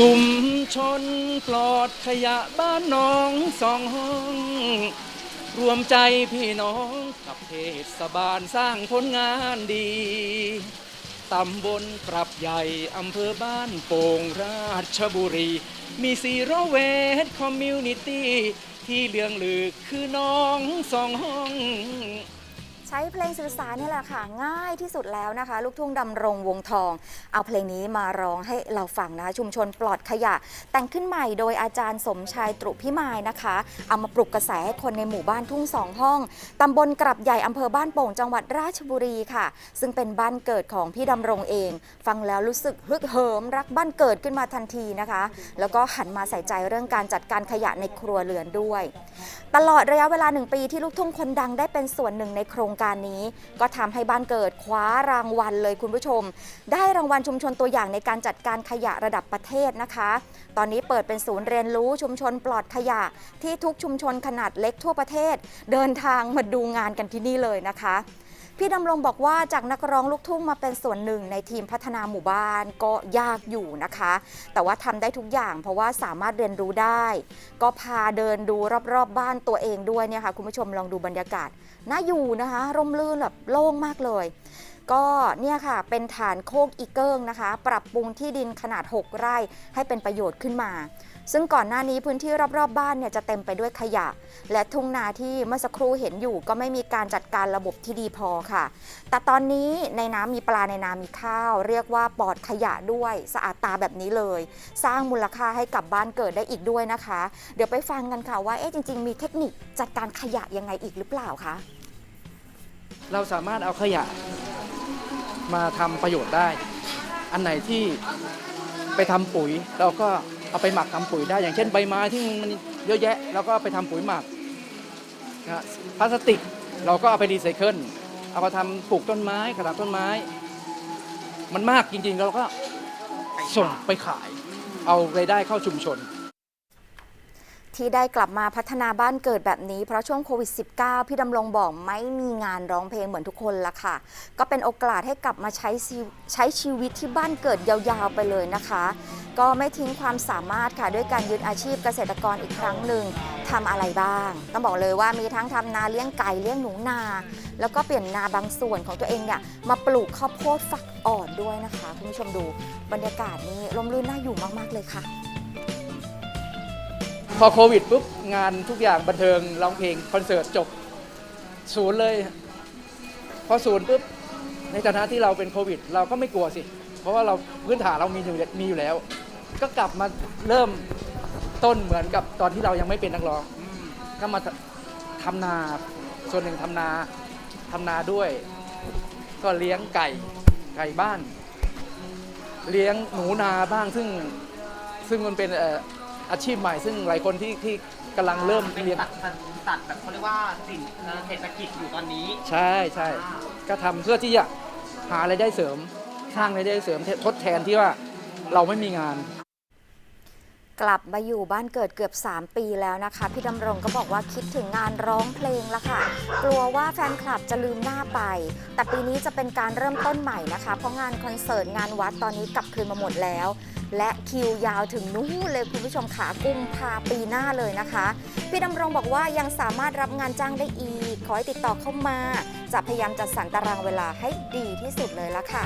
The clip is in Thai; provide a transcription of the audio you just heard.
ชุมชนปลอดขยะบ้านน้องสองห้อง รวมใจพี่น้องกับเทศบาลสร้างผลงานดี ตำบลปรับใหญ่อำเภอบ้านโป่งราชบุรี มีซีโรเวทคอมมิวนิตี้ที่เลืองลือคือน้องสองห้อง ช้เพลงสื่อสารนี่แหละค่ะ ง่ายที่สุดแล้วนะคะ ลูกทุ่งดำรงวงทอง เอาเพลงนี้มาร้องให้เราฟังนะคะชุมชนปลอดขยะ แต่งขึ้นใหม่โดยอาจารย์สมชายตรุพิมายนะคะ เอามาปลุกกระแสให้คนในหมู่บ้านทุ่งสองห้องตำบลกรับใหญ่อำเภอบ้านโป่งจังหวัดราชบุรีค่ะ ซึ่งเป็นบ้านเกิดของพี่ดำรงเอง ฟังแล้วรู้สึกฮึกเหิมรักบ้านเกิดขึ้นมาทันทีนะคะ แล้วก็หันมาใส่ใจเรื่องการจัดการขยะในครัวเรือนด้วย ตลอดระยะเวลาหนึ่งปีที่ลูกทุ่งคนดังได้เป็นส่วนหนึ่งในโครงการนี้ ก็ทำให้บ้านเกิดคว้ารางวัลเลยคุณผู้ชม ได้รางวัลชุมชนตัวอย่างในการจัดการขยะระดับประเทศนะคะ ตอนนี้เปิดเป็นศูนย์เรียนรู้ชุมชนปลอดขยะ ที่ทุกชุมชนขนาดเล็กทั่วประเทศ เดินทางมาดูงานกันที่นี่เลยนะคะ พี่ดำรงบอกว่าจากนักร้องลูกทุ่งมาเป็นส่วนหนึ่งในทีมพัฒนาหมู่บ้านก็ยากอยู่นะคะ แต่ว่าทำได้ทุกอย่างเพราะว่าสามารถเรียนรู้ได้ ก็พาเดินดูรอบๆบ้านตัวเองด้วยเนี่ยค่ะคุณผู้ชมลองดูบรรยากาศน่าอยู่นะคะ ร่มรื่นแบบโล่งมากเลย ก็เนี่ยค่ะเป็นฐานโคกอีเกิ้งนะคะ ปรับปรุงที่ดินขนาด 6 ไร่ให้เป็นประโยชน์ขึ้นมา ซึ่งก่อนหน้านี้พื้นที่รอบๆบ้านเนี่ยจะเต็มไปด้วยขยะ และทุ่งนาที่เมื่อสักครู่เห็นอยู่ ก็ไม่มีการจัดการระบบที่ดีพอค่ะ แต่ตอนนี้ในน้ำมีปลาในนามีข้าว เรียกว่าปลอดขยะด้วยสะอาดตาแบบนี้เลย สร้างมูลค่าให้กับบ้านเกิดได้อีกด้วยนะคะ เดี๋ยวไปฟังกันค่ะว่าเอ๊ะจริง ๆ มีเทคนิคจัดการขยะยังไงอีกหรือเปล่าคะเราสามารถเอาขยะ มาทำประโยชน์ได้ อันไหนที่ไปทำปุ๋ยเราก็เอาไปหมักทำปุ๋ยได้ อย่างเช่นใบไม้ที่มันเยอะแยะเราก็ไปทำปุ๋ยหมักนะพลาสติกเราก็เอาไปรีไซเคิลเอามาทำปลูกต้นไม้กระถางต้นไม้ มันมากจริงๆเราก็ส่งไปขาย เอารายได้เข้าชุมชน ที่ได้กลับมาพัฒนาบ้านเกิดแบบนี้ เพราะช่วงโควิด -19 พี่ดำรงบอกไม่มีงานร้องเพลงเหมือนทุกคนละค่ะ ก็เป็นโอกาสให้กลับมาใช้ใช้ชีวิตที่บ้านเกิดยาวๆไปเลยนะคะ ก็ไม่ทิ้งความสามารถค่ะด้วยการยึดอาชีพเกษตรกรอีกครั้งหนึ่งทำอะไรบ้าง ต้องบอกเลยว่ามีทั้งทำนาเลี้ยงไก่เลี้ยงหนูนา แล้วก็เปลี่ยนนาบางส่วนของตัวเองเนี่ยมาปลูกข้าวโพดฝักอ่อนด้วยนะคะคุณผู้ชมดูบรรยากาศนี้ร่มรื่นน่าอยู่มากๆเลยค่ะ พอโควิดปุ๊บงานทุกอย่างบันเทิงร้องเพลงคอนเสิร์ตจบศูนย์เลย พอศูนย์ปุ๊บในฐานะที่เราเป็นโควิด เราก็ไม่กลัวสิ เพราะว่าเราพื้นฐานเรามีอยู่มีอยู่แล้ว ก็กลับมาเริ่มต้นเหมือนกับตอนที่เรายังไม่เป็นนักร้อง ก็มาทำนาส่วนหนึ่งทำนาทำนาด้วย ก็เลี้ยงไก่ไก่บ้าน เลี้ยงหนูนาบ้างซึ่งซึ่งมันเป็นเอ่ออาชีพใหม่ ซึ่งหลายคนที่ที่กำลังเริ่มเป็นเรียนตัดตัดตัดแบบเขาเรียกว่าสินเอ่อเศรษฐกิจอยู่ตอนนี้ ใช่ใช่ก็ทำเพื่อที่จะหารายได้เสริม สร้างรายได้เสริมทดแทนที่ว่าเราไม่มีงาน กลับมาอยู่บ้านเกิดเกือบ 3 ปีแล้วนะคะ พี่ดำรงก็บอกว่าคิดถึงงานร้องเพลงละค่ะ กลัวว่าแฟนคลับจะลืมหน้าไป แต่ปีนี้จะเป็นการเริ่มต้นใหม่นะคะ เพราะงานคอนเสิร์ตงานวัดตอนนี้กลับคืนมาหมดแล้ว และคิวยาวถึงนู่นเลยคุณผู้ชมขากุมภาปีหน้าเลยนะคะ พี่ดำรงบอกว่ายังสามารถรับงานจ้างได้อีก ขอให้ติดต่อเข้ามา จะพยายามจัดสรรตารางเวลาให้ดีที่สุดเลยละค่ะ